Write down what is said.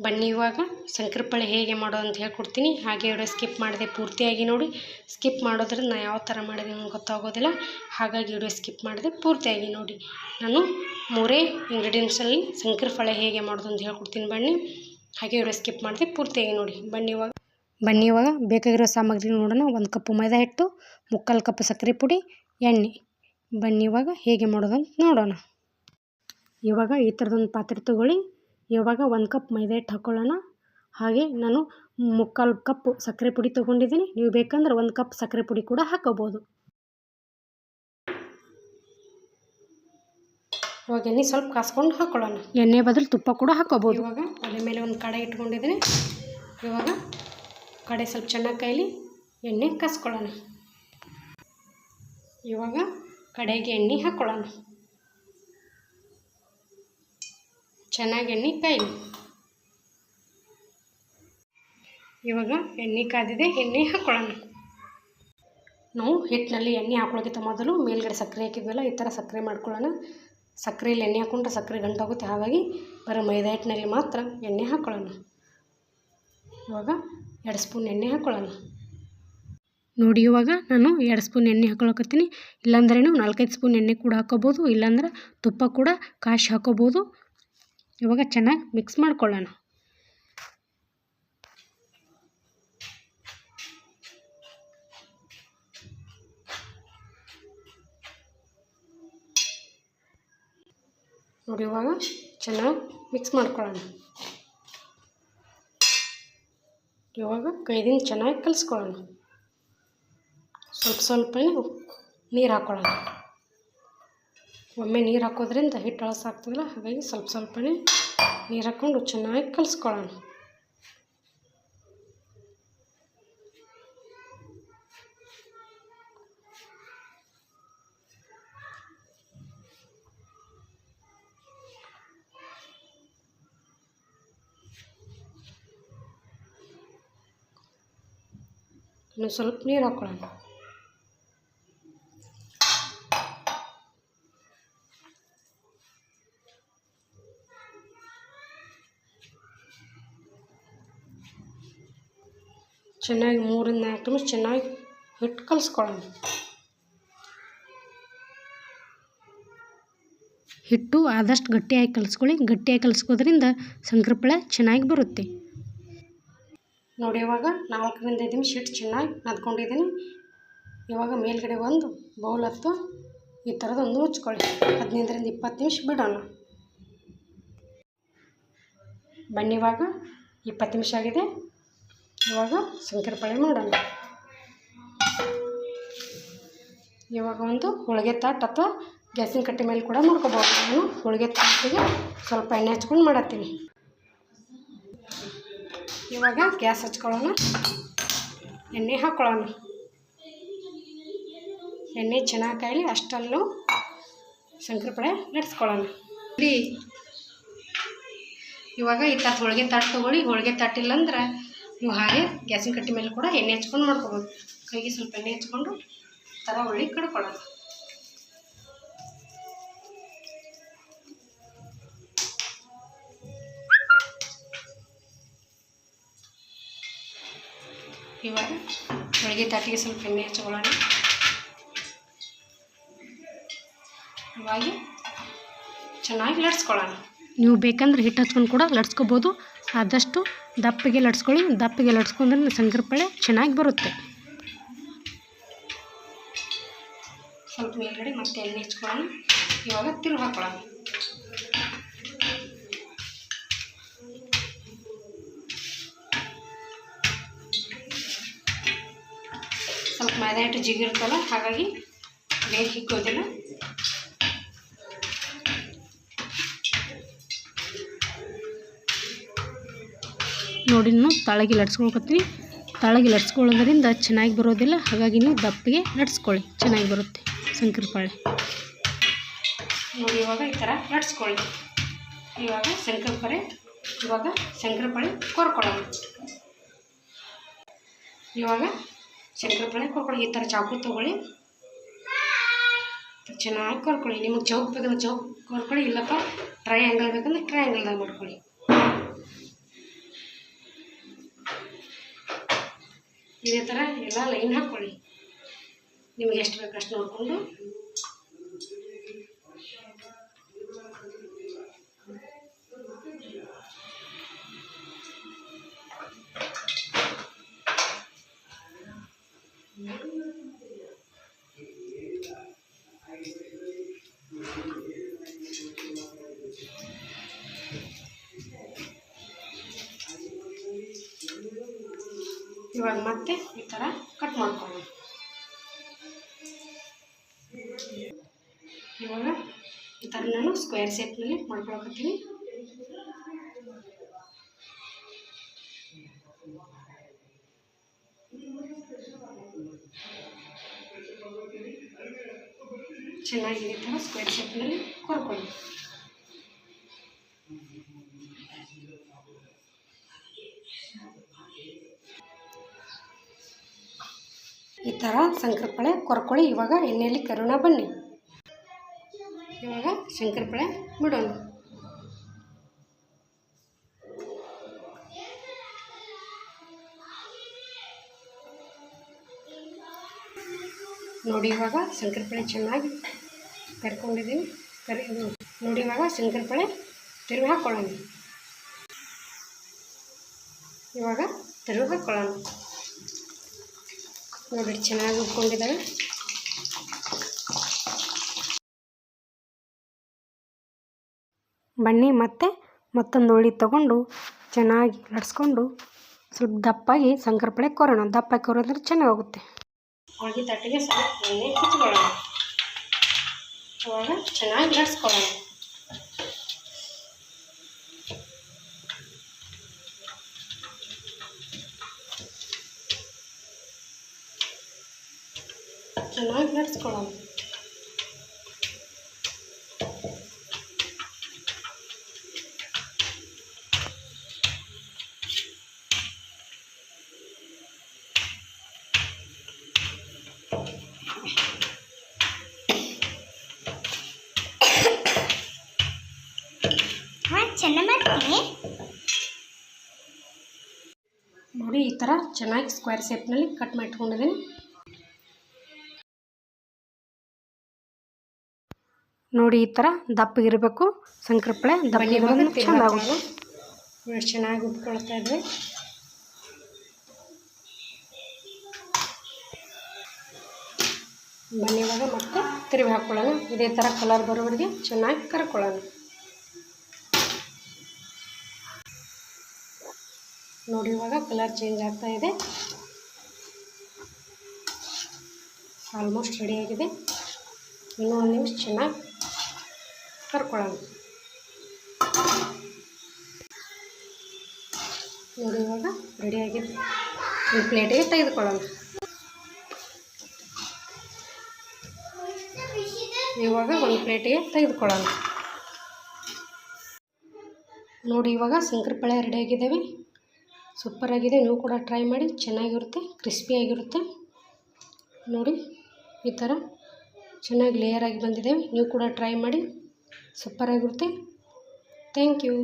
ಬನ್ನಿ ಇವಾಗ. ಶಂಕರಪಳ್ಳಿ ಹೇಗೆ ಮಾಡೋದು ಅಂತ ಹೇಳ್ಕೊಡ್ತೀನಿ. ಹಾಗೆ ವಿಡಿಯೋ ಸ್ಕಿಪ್ ಮಾಡಿದೆ ಪೂರ್ತಿಯಾಗಿ ನೋಡಿ. ಸ್ಕಿಪ್ ಮಾಡೋದ್ರಿಂದ ನಾನು ಯಾವ ಥರ ಮಾಡಿದೆ ನನಗೆ ಗೊತ್ತಾಗೋದಿಲ್ಲ. ಹಾಗಾಗಿ ವಿಡಿಯೋ ಸ್ಕಿಪ್ ಮಾಡಿದೆ ಪೂರ್ತಿಯಾಗಿ ನೋಡಿ. ನಾನು ಮೂರೇ ಇಂಗ್ರೀಡಿಯೆಂಟ್ಸಲ್ಲಿ ಶಂಕರಪಳ್ಳಿ ಹೇಗೆ ಮಾಡೋದು ಅಂತ ಹೇಳ್ಕೊಡ್ತೀನಿ ಬನ್ನಿ. ಹಾಗೆ ವಿಡಿಯೋ ಸ್ಕಿಪ್ ಮಾಡಿದೆ ಪೂರ್ತಿಯಾಗಿ ನೋಡಿ. ಬನ್ನಿ ಇವಾಗ. ಬನ್ನಿ ಇವಾಗ. ಬೇಕಾಗಿರೋ ಸಾಮಗ್ರಿ ನೋಡೋಣ. ಒಂದು ಕಪ್ಪು ಮೈದಾ ಹಿಟ್ಟು, ಮುಕ್ಕಾಲು ಕಪ್ ಸಕ್ಕರೆ ಪುಡಿ, ಎಣ್ಣೆ. ಬನ್ನಿ ಇವಾಗ ಹೇಗೆ ಮಾಡೋದು ಅಂತ ನೋಡೋಣ. ಇವಾಗ ಈ ಥರದೊಂದು ಪಾತ್ರೆ ತಗೊಳ್ಳಿ. ಇವಾಗ ಒಂದು ಕಪ್ ಮೈದಾ ಹಿಟ್ಟು ಹಾಕ್ಕೊಳ್ಳೋಣ ಹಾಗೆ ನಾನು ಮುಕ್ಕಾಲು ಕಪ್ ಸಕ್ಕರೆ ಪುಡಿ ತೊಗೊಂಡಿದ್ದೀನಿ. ನೀವು ಬೇಕಂದ್ರೆ ಒಂದು ಕಪ್ ಸಕ್ಕರೆ ಪುಡಿ ಕೂಡ ಹಾಕೋಬೋದು ಇವಾಗ ಎಣ್ಣೆ ಸ್ವಲ್ಪ ಕಾಸ್ಕೊಂಡು ಹಾಕ್ಕೊಳ್ಳೋಣ ಎಣ್ಣೆ ಬದಲು ತುಪ್ಪ ಕೂಡ ಹಾಕೋಬೋದು ಇವಾಗ ಒಲೆ ಮೇಲೆ ಒಂದು ಕಡೆ ಇಟ್ಕೊಂಡಿದ್ದೀನಿ. ಇವಾಗ ಕಡೆ ಸ್ವಲ್ಪ ಚೆನ್ನಾಗಿ ಕೈಲಿ ಎಣ್ಣೆ ಕಾಸ್ಕೊಳ್ಳೋಣ. ಇವಾಗ ಕಡೆಗೆ ಎಣ್ಣೆ ಹಾಕ್ಕೊಳ್ಳೋಣ ಚೆನ್ನಾಗಿ ಎಣ್ಣೆ ಕಾಯಲಿ. ಇವಾಗ ಎಣ್ಣೆ ಕಾದಿದೆ ಎಣ್ಣೆ ಹಾಕ್ಕೊಳ್ಳೋಣ ನಾವು ಹಿಟ್ಟಿನಲ್ಲಿ ಎಣ್ಣೆ ಹಾಕೊಳ್ಳೋಕ್ಕಿಂತ ಮೊದಲು ಮೇಲ್ಗಡೆ ಸಕ್ಕರೆ ಹಾಕಿದ್ವಲ್ಲ, ಈ ಥರ ಸಕ್ಕರೆ ಮಾಡ್ಕೊಳ್ಳೋಣ. ಸಕ್ಕರೆಯಲ್ಲಿ ಎಣ್ಣೆ ಹಾಕ್ಕೊಂಡ್ರೆ ಸಕ್ಕರೆ ಗಂಟಾಗುತ್ತೆ ಹಾಗಾಗಿ ಬರೋ ಮೈದಾ ಹಿಟ್ಟಿನಲ್ಲಿ ಮಾತ್ರ ಎಣ್ಣೆ ಹಾಕ್ಕೊಳ್ಳೋಣ ಇವಾಗ ಎರಡು ಸ್ಪೂನ್ ಎಣ್ಣೆ ಹಾಕ್ಕೊಳ್ಳೋಣ ನೋಡಿ, ಇವಾಗ ನಾನು ಎರಡು ಸ್ಪೂನ್ ಎಣ್ಣೆ ಹಾಕ್ಕೊಳಕತ್ತೀನಿ ಇಲ್ಲಾಂದ್ರೇನು ನಾಲ್ಕೈದು ಸ್ಪೂನ್ ಎಣ್ಣೆ ಕೂಡ ಹಾಕೋಬೋದು ಇಲ್ಲಾಂದ್ರೆ ತುಪ್ಪ ಕೂಡ ಕಾಶಿ ಹಾಕೋಬೋದು ಇವಾಗ ಚೆನ್ನಾಗಿ ಮಿಕ್ಸ್ ಮಾಡ್ಕೊಳ್ಳೋಣ. ನೋಡಿ ಇವಾಗ ಚೆನ್ನಾಗಿ ಮಿಕ್ಸ್ ಮಾಡ್ಕೊಳ್ಳೋಣ. ಇವಾಗ ಕೈದಿಂದ ಚೆನ್ನಾಗಿ ಕಲಿಸ್ಕೊಳ್ಳೋಣ. ಸ್ವಲ್ಪ ಸ್ವಲ್ಪ ನೀರು ಹಾಕ್ಕೊಳ್ಳೋಣ ಒಮ್ಮೆ ನೀರು ಹಾಕೋದ್ರಿಂದ ಹಿಟ್ಟು ಹಳಸಾಗ್ತದಲ್ಲ ಹಾಗಾಗಿ ಸ್ವಲ್ಪ ಸ್ವಲ್ಪನೇ ನೀರು ಹಾಕ್ಕೊಂಡು ಚೆನ್ನಾಗಿ ಕಲಿಸ್ಕೊಳ್ಳೋಣ. ಇನ್ನು ಸ್ವಲ್ಪ ನೀರು ಹಾಕ್ಕೊಳ್ಳೋಣ ಚೆನ್ನಾಗಿ ಮೂರಿಂದ ನಾಲ್ಕು ನಿಮಿಷ ಚೆನ್ನಾಗಿ ಹಿಟ್ಟು ಕಲಿಸ್ಕೊಳ್ಳೋಣ. ಹಿಟ್ಟು ಆದಷ್ಟು ಗಟ್ಟಿಯಾಗಿ ಕಲಿಸ್ಕೊಳ್ಳಿ. ಗಟ್ಟಿಯಾಗಿ ಕಲಿಸ್ಕೋದ್ರಿಂದ ಸಂಕ್ರಪಳೆ ಚೆನ್ನಾಗಿ ಬರುತ್ತೆ. ನೋಡಿ ಇವಾಗ ನಾಲ್ಕರಿಂದ ಐದು ನಿಮಿಷ ಹಿಟ್ಟು ಚೆನ್ನಾಗಿ ನಾದ್ಕೊಂಡಿದ್ದೀನಿ. ಇವಾಗ ಮೇಲ್ಗಡೆ ಒಂದು ಬೌಲ್ ಹತ್ತು ಈ ಥರದೊಂದು ಮುಚ್ಕೊಳ್ಳಿ. ಹದಿನೈದರಿಂದ ಇಪ್ಪತ್ತು ನಿಮಿಷ ಬಿಡೋಣ. ಬನ್ನಿ ಇವಾಗ ಇಪ್ಪತ್ತು ನಿಮಿಷ ಆಗಿದೆ. ಇವಾಗ ಶಂಕರಪಳೆ ಮಾಡೋಣ ಇವಾಗ ಒಂದು ಹೋಳಿಗೆ ತಾಟ್ ಅಥವಾ ಗ್ಯಾಸಿನ ಕಟ್ಟೆ ಮೇಲೆ ಕೂಡ ಮಾಡ್ಕೋಬೋದು ನಾನು ಹೋಳಿಗೆ ತಾಟಿಗೆ ಸ್ವಲ್ಪ ಎಣ್ಣೆ ಹಚ್ಕೊಂಡು ಮಾಡತ್ತೀನಿ. ಇವಾಗ ಗ್ಯಾಸ್ ಹಚ್ಕೊಳ್ಳೋಣ. ಎಣ್ಣೆ ಹಾಕ್ಕೊಳ್ಳೋಣ ಎಣ್ಣೆ ಚೆನ್ನಾಗಿ ಕಾಯಲಿ ಅಷ್ಟಲ್ಲೂ ಶಂಕರಪಳೆ ಲಟ್ಸ್ಕೊಳ್ಳೋಣ ಇಲ್ಲಿ ಇವಾಗ ಈ ತಾತ್ ಹೋಳಿಗೆ ತಾಟ್ ತೊಗೊಳ್ಳಿ. ಹೋಳಿಗೆ ತಾಟಿಲ್ಲ ಅಂದ್ರೆ ನೀವು ಹಾಗೆ ಗ್ಯಾಸಿನ ಕಟ್ಟೆ ಮೇಲೆ ಕೂಡ ಎಣ್ಣೆ ಹಚ್ಕೊಂಡು ಮಾಡ್ಕೋಬೋದು ಕೈಗೆ ಸ್ವಲ್ಪ ಎಣ್ಣೆ ಹಚ್ಕೊಂಡು ಥರ ಒಳ್ಳೆ ಕಡ್ಕೊಳ್ಳೋಣ ಇವಾಗ ಹೋಳಿಗೆ ತಾಟಿಗೆ ಸ್ವಲ್ಪ ಎಣ್ಣೆ ಹಚ್ಕೊಳ್ಳೋಣ ಇವಾಗ ಚೆನ್ನಾಗಿ ಲಟ್ಸ್ಕೊಳ್ಳೋಣ ನೀವು ಬೇಕಂದ್ರೆ ಹಿಟ್ಟು ಹಚ್ಕೊಂಡು ಕೂಡ ಲಟ್ಸ್ಕೊಬೋದು ಆದಷ್ಟು ದಪ್ಪಗೆ ಲಟ್ಸ್ಕೊಳ್ಳಿ, ದಪ್ಪಗೆ ಲಟ್ಸ್ಕೊಂಡ್ರೆ ಸಂಗ್ರಪಳೆ ಚೆನ್ನಾಗಿ ಬರುತ್ತೆ. ಸ್ವಲ್ಪ ಮೇಲ್ಗಡೆ ಮತ್ತೆ ಎಣ್ಣೆ ಹಚ್ಕೊಳ್ಳೋಣ. ಇವಾಗ ತಿರು ಹಾಕೊಳ್ಳೋಣ. ಸ್ವಲ್ಪ ಮೈದಾ ಹಿಟ್ಟು ಜಿಗಿರ್ತಲ್ಲ ಹಾಗಾಗಿ ಬೇಗ ಹಿಕ್ಕೋದಿಲ್ಲ ನೋಡಿ ನಾನು ತಳಗೆ ಲಟ್ಸ್ಕೊಳ್ಕೊತೀನಿ. ತಳಗೆ ಲಟ್ಸ್ಕೊಳ್ಳೋದ್ರಿಂದ ಚೆನ್ನಾಗಿ ಬರೋದಿಲ್ಲ. ಹಾಗಾಗಿ ನೀವು ದಪ್ಪಗೆ ಲಟ್ಸ್ಕೊಳ್ಳಿ. ಚೆನ್ನಾಗಿ ಬರುತ್ತೆ ಶಂಕರಪಾಳೆ. ನೋಡಿ ಇವಾಗ ಈ ಥರ ಲಟ್ಸ್ಕೊಳ್ಳಿ. ಇವಾಗ ಶಂಕರಪಾಳೆ ಇವಾಗ ಶಂಕರಪಾಳೆ ಕೊರ್ಕೊಳ್ಳೋಣ. ಇವಾಗ ಶಂಕರಪಾಳೆ ಕೊರ್ಕೊಳ್ಳಿ ಈ ಥರ ಚಾಕು ತೊಗೊಳ್ಳಿ. ಚೆನ್ನಾಗಿ ಕೊರ್ಕೊಳ್ಳಿ. ನಿಮಗೆ ಚೌಕ್ ಬೇಕಂದ್ರೆ ಚೌಕ್ ಕೊರ್ಕೊಳ್ಳಿ. ಇಲ್ಲಪ್ಪ ಟ್ರೈ ಆ್ಯಂಗಲ್ ಬೇಕಂದ್ರೆ ಟ್ರೈ ಆ್ಯಂಗಲ್ದಾಗ ಮಾಡ್ಕೊಳ್ಳಿ. ಇದೇ ಥರ ಎಲ್ಲ ಲೈನ್ ಹಾಕ್ಕೊಳ್ಳಿ ನಿಮಗೆ ಎಷ್ಟು ಬೇಕು ಅಷ್ಟು ನೋಡಿಕೊಂಡು. ಇವಾಗ ಮತ್ತೆ ಈ ಥರ ಕಟ್ ಮಾಡ್ಕೊಳ್ಳೋಣ. ಇವಾಗ ಈ ಥರ ನಾನು ಸ್ಕ್ವೇರ್ ಶೇಪ್ನಲ್ಲಿ ಮಾಡ್ಕೊಳಕತ್ತೀನಿ. ಚೆನ್ನಾಗಿ ಈ ಥರ ಸ್ಕ್ವೇರ್ ಶೇಪ್ನಲ್ಲಿ ಕೊರ್ಕೊಳ್ಳಿ. ಈ ಥರ ಶಂಕರಪಳೆ ಕೊರ್ಕೊಳ್ಳಿ ಇವಾಗ ಎಣ್ಣೆಯಲ್ಲಿ ಕರೋಣ ಬನ್ನಿ. ಇವಾಗ ಶಂಕರಪಳೆ ಬಿಡೋಣ. ನೋಡಿ ಇವಾಗ ಶಂಕರಪಳೆ ಚೆನ್ನಾಗಿ ಕರ್ಕೊಂಡಿದ್ದೀನಿ. ಕರಿ, ನೋಡಿ ಇವಾಗ ಶಂಕರಪಳೆ ತಿರುಗಿ ಹಾಕ್ಕೊಳ್ಳೋಣ ಇವಾಗ ತಿರುಗಿ ಹಾಕ್ಕೊಳ್ಳೋಣ ನೋಡಿ, ಚೆನ್ನಾಗಿ ಉಟ್ಕೊಂಡಿದ್ದಾವೆ ಬನ್ನಿ, ಮತ್ತೆ ಮತ್ತೊಂದು ಉಳ್ಳಿ ತಗೊಂಡು ಚೆನ್ನಾಗಿ ಲಟ್ಸ್ಕೊಂಡು ಸ್ವಲ್ಪ ದಪ್ಪಾಗಿ ಸಂಕರ್ಪಣೆ ಕೊರೋಣ ದಪ್ಪಾಗಿ ಕೊರೋದ್ರೆ ಚೆನ್ನಾಗಿ ಹೋಗುತ್ತೆ ಹೋಳಿಗೆ ತಟ್ಟಿಗೆ ಸ್ವಲ್ಪ ಎಣ್ಣೆ ಹಚ್ಕೊಳ್ಳೋಣ ಅವಾಗ ಚೆನ್ನಾಗಿ ಲಟ್ಸ್ಕೊಳ್ಳೋಣ. ಚೆನ್ನಾಗಿ ನಡೆಸ್ಕೊಳ್ಳೋಣ ನೋಡಿ ಈ ಥರ ಚೆನ್ನಾಗಿ ಸ್ಕ್ವೇರ್ ಶೇಪ್ನಲ್ಲಿ ಕಟ್ ಮಾಡಿಟ್ಕೊಂಡಿದ್ದೀನಿ ನೋಡಿ ಈ ಥರ ದಪ್ಪಗಿರಬೇಕು ದಪ್ಪ ದಪ್ಪಗಿರೋದು ಚೆನ್ನಾಗಿ ಎಷ್ಟು ಚೆನ್ನಾಗಿ ಉಟ್ಕೊಳ್ತಾ ಇದ್ವಿ. ಬನ್ನಿ ಇವಾಗ ಮತ್ತೆ ತಿರುವಿ ಹಾಕ್ಕೊಳ್ಳೋಣ ಇದೇ ಥರ ಕಲರ್ ಬರೋವರೆಗೆ ಚೆನ್ನಾಗಿ ಕರ್ಕೊಳ್ಳೋಣ. ನೋಡಿ ಇವಾಗ ಕಲರ್ ಚೇಂಜ್ ಆಗ್ತಾ ಇದೆ. ಆಲ್ಮೋಸ್ಟ್ ರೆಡಿಯಾಗಿದೆ ಇನ್ನೂ ಒಂದು ನಿಮಿಷ ಚೆನ್ನಾಗಿ ಕರ್ಕೊಳ್ಳೋಣ ನೋಡಿ ಇವಾಗ ರೆಡಿ ಆಗಿದೆ ಒಂದು ಪ್ಲೇಟಿಗೆ ತೆಗೆದುಕೊಳ್ಳೋಣ ಇವಾಗ ಒಂದು ಪ್ಲೇಟಿಗೆ ತೆಗೆದುಕೊಳ್ಳೋಣ ನೋಡಿ ಇವಾಗ ಶಂಕರಪಳೆ ರೆಡಿಯಾಗಿದ್ದಾವೆ ಸೂಪರಾಗಿದೆ ನೀವು ಕೂಡ ಟ್ರೈ ಮಾಡಿ. ಚೆನ್ನಾಗಿರುತ್ತೆ. ಕ್ರಿಸ್ಪಿಯಾಗಿರುತ್ತೆ ನೋಡಿ, ಈ ಥರ ಚೆನ್ನಾಗಿ ಲೇಯರಾಗಿ ಬಂದಿದೆ ನೀವು ಕೂಡ ಟ್ರೈ ಮಾಡಿ. ಸೂಪರಾಗಿರುತ್ತೆ ಥ್ಯಾಂಕ್ ಯು